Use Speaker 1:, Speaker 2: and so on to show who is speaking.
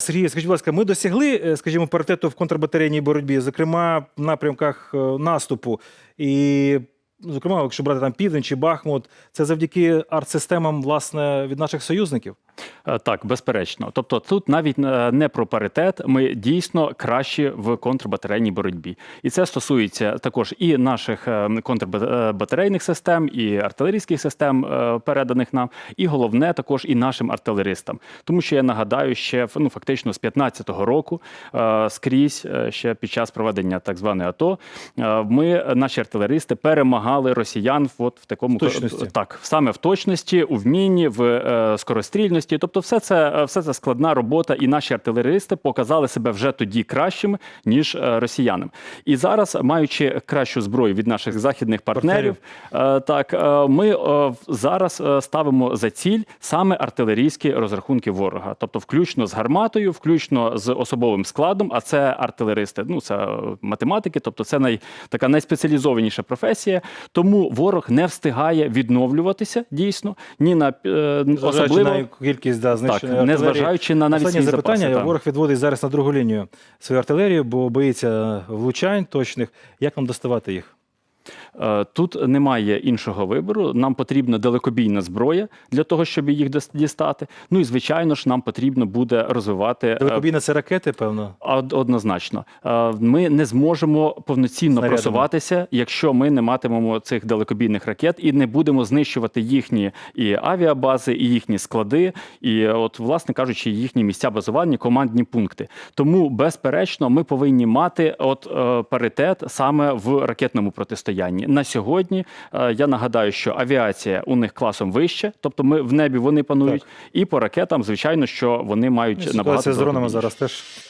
Speaker 1: Сергій, скажіть, будь ласка, ми досягли, е, скажімо, паритету в контрбатарейній боротьбі, зокрема в напрямках е, наступу. І, зокрема, якщо брати там Південь чи Бахмут, це завдяки артсистемам, власне, від наших союзників.
Speaker 2: Е, Так, безперечно. Тобто тут навіть е, не про паритет. Ми дійсно кращі в контрбатарейній боротьбі, і це стосується також і наших е, контрбатарейних систем, і артилерійських систем, переданих нам, і головне також і нашим артилеристам. Тому що я нагадаю, ще ну фактично з 15-го року скрізь ще під час проведення так званої АТО, ми наші артилеристи перемагали росіян в- от в такому
Speaker 1: В точності.
Speaker 2: так, саме в точності, у вмінні, в е, скорострільності. Тобто, все це, е, все це складна робота, і наші артилеристи показали себе вже тоді кращими, ніж е, росіянам. І зараз, маючи кращу зброю від наших західних партнерів, е, так е, ми е, зараз е, ставимо за ціль саме артилерійські розрахунки ворога, тобто, включно з гарматою, включно з особовим складом. А це артилеристи, ну це математики, тобто це най, така найспеціалізованіша професія. Тому ворог не встигає відновлюватися дійсно ні на е, особливо
Speaker 1: на кількість да,
Speaker 2: так, не зважаючи на навіть свій
Speaker 1: запитання.
Speaker 2: запаси.
Speaker 1: Ворог відводить зараз на другу лінію свою артилерію, бо боїться влучань точних. Як нам доставати їх?
Speaker 2: Е, Тут немає іншого вибору. Нам потрібна далекобійна зброя для того, щоб їх дістати. Ну і звичайно ж, нам потрібно буде розвивати е,
Speaker 1: Далекобійна це ракети, певно.
Speaker 2: Однозначно, Е, ми не зможемо повноцінно
Speaker 1: Снарядами.
Speaker 2: просуватися, якщо ми не матимемо цих далекобійних ракет і не будемо знищувати їхні і авіабази, і їхні склади, і от, власне кажучи, їхні місця базування, командні пункти. Тому, безперечно, ми повинні мати от паритет саме в ракетному протистоянні. На сьогодні е, я нагадаю, що авіація у них класом вище, тобто ми в небі вони панують,
Speaker 1: Так.
Speaker 2: і по ракетам, звичайно, що вони мають набагато
Speaker 1: Ситуація з дронами зараз теж